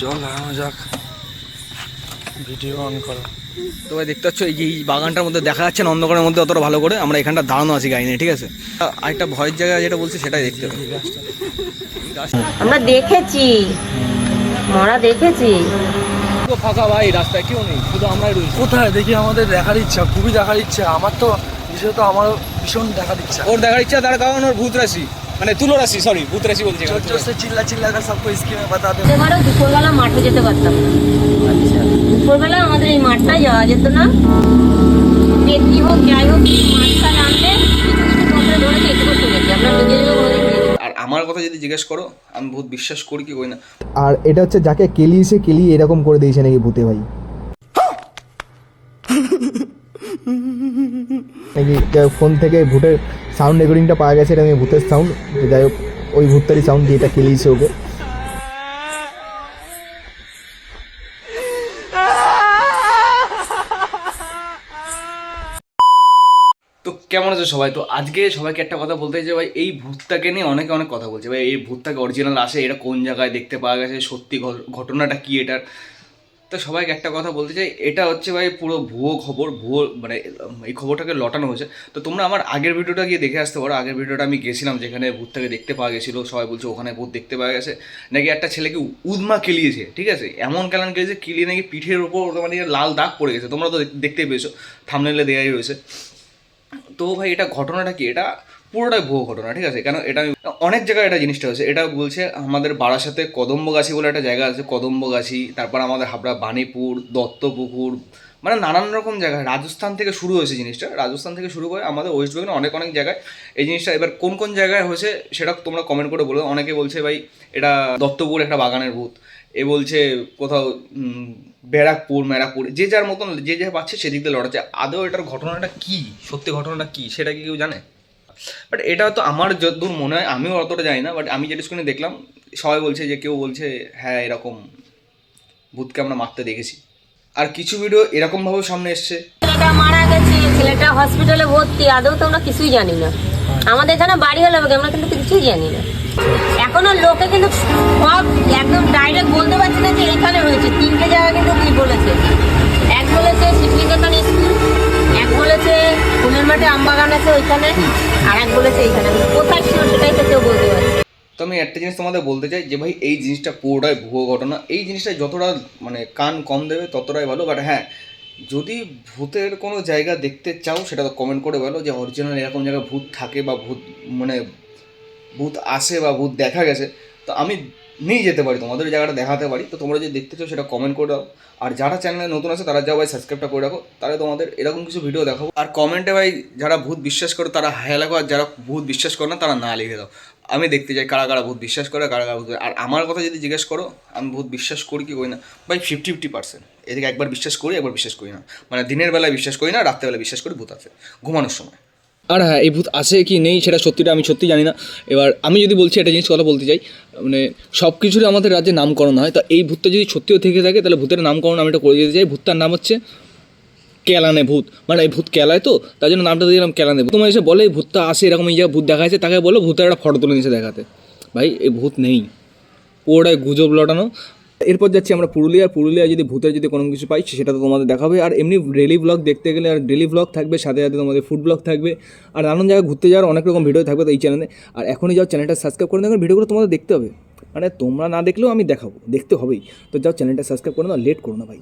চল লাগানো যাক। ভিডিও অন করো। তো দেখতে পাচ্ছ এই যে এই বাগানটার মধ্যে দেখা যাচ্ছে না অন্ধকারের মধ্যে অতটা ভালো করে। আমরা এখানটা দাঁড়ানো আছি গাড়ি নিয়ে ঠিক আছে? আরেকটা ভয়ের জায়গা যেটা বলছি সেটাই দেখতে গাছটা আমরা দেখেছি। মরা দেখেছি। ফাঁকা ভাই রাস্তায় কেউ নেই শুধু আমরাই রয়েছি। কোথায়? দেখি আমাদের দেখার ইচ্ছা খুবই দেখার ইচ্ছা। আমার তো বিশেষত আমার ভীষণ দেখার ইচ্ছা। ওর দেখার ইচ্ছা তার কারণ ওর ভূত রাশি। মানে তুলোরাশি সরি ভূত রাশি বলছি চিল্লা চিল্লা কর সবকো স্কিমে বাতা দে এবারে দুপুরবেলা মাঠে যেতে পারতাম। আচ্ছা। দুপুরবেলা আমাদের এই মাঠটা যাওয়া যেত না। পেটি হোক যাই হোক মাঠটা নামলে আমার কথা যদি জিজ্ঞেস করো আমি বহুত বিশ্বাস করি কি করি না। আর এটা হচ্ছে যাকে কেলিয়েছে কেলিয়ে এরকম করে দিয়েছে নাকি ভূতে ভাই। নাকি ফোন থেকে ভুটের সাউন্ড রেকর্ডিংটা পাওয়া গেছে, এটা আমি ভূতের সাউন্ড যাই হোক, ওই ভূতটারই সাউন্ড দিয়ে এটা কেলিয়েছে ওকে। তো কেমন আছে সবাই? তো আজকে সবাইকে একটা কথা বলতে যে ভাই, এই ভূতটাকে নিয়ে অনেকে অনেক কথা বলছে। ভাই, এই ভূতটাকে অরিজিনাল আসে, এটা কোন জায়গায় দেখতে পাওয়া গেছে, সত্যি ঘটনাটা কি এটার? তো সবাইকে একটা কথা বলতে চাই, এটা হচ্ছে ভাই পুরো ভুয়ো খবর, ভুয়ো মানে এই খবরটাকে লটানো হয়েছে। তো তোমরা আমার আগের ভিডিওটা গিয়ে দেখে আসতে পারো। আগের ভিডিওটা আমি গেছিলাম যেখানে ভূতটাকে দেখতে পাওয়া গেছিল, সবাই বলছে ওখানে ভূত দেখতে পাওয়া গেছে। নাকি একটা ছেলেকে উদমা কেলিয়েছে, ঠিক আছে? এমন কেলান কেলিয়েছে, কিলিয়ে নাকি পিঠের ওপর মানে লাল দাগ পড়ে গেছে। তোমরা তো দেখ- দেখতেই পেয়েছ থামনেলে দেওয়াই রয়েছে তো ভাই এটা ঘটনাটা কি? এটা পুরোটাই ভুয়ো ঘটনা, ঠিক আছে? কেন এটা অনেক জায়গায় এটা জিনিসটা হয়েছে। এটা বলছে আমাদের বারাসাতে কদম্বগাছি বলে একটা জায়গা আছে, কদম্বগাছি, তারপর আমাদের হাবড়া বাণীপুর, দত্তপুকুর মানে নানান রকম জায়গায় রাজস্থান থেকে শুরু হয়েছে জিনিসটা। রাজস্থান থেকে শুরু করে আমাদের ওয়েস্ট বেঙ্গলে অনেক অনেক জায়গায় এই জিনিসটা। এবার কোন কোন জায়গায় হয়েছে সেটা তোমরা কমেন্ট করে বলো। অনেকে বলছে ভাই, এটা দত্তপুর একটা বাগানের ভূত। এ বলছে কোথাও ব্যারাকপুর, ম্যারাকপুর, যে যার মতন, যে যা পাচ্ছে সেদিক দিয়ে লড়াচ্ছে। আদৌ এটার ঘটনাটা কি? সত্যি ঘটনাটা কি? সেটা কি কেউ জানে? বাট এটা তো আমার যতদূর মনে হয়, আমিও অতটা জানি না বাট আমি যেটা স্ক্রিনে দেখলাম, সবাই বলছে যে, কেউ বলছে হ্যাঁ এরকম ভূতকে আমরা মারতে দেখেছি। আর কিছু ভিডিও এরকমভাবেও সামনে এসছে। মারা গেছে, ছেলেটা হসপিটালে ভর্তি, আদৌ তো আমরা কিছুই জানি না। আমাদের এখানে বাড়ি হলে আমরা কিন্তু কিছুই জানি না। এখনও লোকে কিন্তু সব একদম ডাইরেক্ট বলতে পারছে না যে এখানে হয়েছে। তিনটে জায়গা কিন্তু কি বলেছে? এক বলেছে শিবনিকেতন স্কুল, এক বলেছে ফুলের মাঠে আমবাগান আছে ওইখানে। তো তো আমি একটা জিনিস তোমাদের বলতে চাই যে ভাই, এই জিনিসটা পুরোটাই ভুয়ো ঘটনা। এই জিনিসটা যতটা মানে কান কম দেবে ততটাই ভালো। বাট হ্যাঁ যদি ভূতের কোনো জায়গা দেখতে চাও, সেটা তো কমেন্ট করে বলো যে অরিজিনাল এরকম জায়গায় ভূত থাকে বা ভূত মানে ভূত আসে বা ভূত দেখা গেছে। তো আমি নিয়ে যেতে পারি, তোমাদের জায়গাটা দেখাতে পারি। তো তোমরা যদি দেখতে চাও, সেটা কমেন্ট করে দাও। আর যারা চ্যানেলে নতুন আছে, তারা যাও ভাই সাবস্ক্রাইবটা করে রাখো। তাহলে তোমাদের এরকম কিছু ভিডিও দেখাবো। আর কমেন্টে ভাই, যারা ভূত বিশ্বাস করে, তারা হায়া লাগো আর যারা ভূত বিশ্বাস করে না, তারা না লিখে দাও। আমি দেখতে চাই কারা কারা ভূত বিশ্বাস করে, কারা কারা ভূত আর আমার কথা যদি জিজ্ঞেস করো, আমি ভূত বিশ্বাস করি কি করি না? ভাই ফিফটি ফিফটি পার্সেন্ট এদিকে একবার বিশ্বাস করি, একবার বিশ্বাস করি না। মানে দিনের বেলায় বিশ্বাস করি না রাত্রেবেলা বিশ্বাস করি ভূত আছে। ঘুমানোর সময়। আর হ্যাঁ এই ভূত আছে কি নেই সেটা সত্যিটা আমি সত্যি জানি না। এবার আমি যদি বলছি একটা জিনিস কথা বলতে চাই মানে সব কিছুরই আমাদের রাজ্যে নামকরণ হয়। তা এই ভূতটা যদি সত্যিও থেকে থাকে, তাহলে ভূতের নামকরণ আমি এটা করে দিতে চাই। ভূতটার নাম হচ্ছে কেলানে ভূত। মানে এই ভূত কেলায় তো, তার জন্য নামটা দিলাম কেলানে ভূত। তোমার এসে বলে ভূতটা আসে এরকম এই ভূত দেখা যাচ্ছে, তাকে বলো ভূতের একটা ফটো তুলে নিয়েছে দেখাতে। ভাই, এই ভূত নেই। পুরোটাই গুজব লটানো। এরপর যাচ্ছি আমরা পুরুলিয়া পুরুলিয়া যদি ভূতের যদি কোনো কিছু পাই সেটা তো তোমাদের দেখাবে। আর এমনি ডেলি ব্লগ দেখতে গেলে আর ডেলি ব্লগ থাকবে, সাথে সাথে তোমাদের ফুড ব্লগ থাকবে। আর নানান জায়গায় ঘুরতে যাওয়ার অনেক রকম ভিডিও থাকবে তো এই চ্যানেলে আর এখনই যাও চ্যানেলটা সাবস্ক্রাইব করে দেখো ভিডিওগুলো তোমাদের দেখতে হবে। মানে তোমরা না দেখলেও আমি দেখাবো, দেখতে হবেই। তো যাও চ্যানেলটা সাবস্ক্রাইব করে নাও লেট করো না ভাই।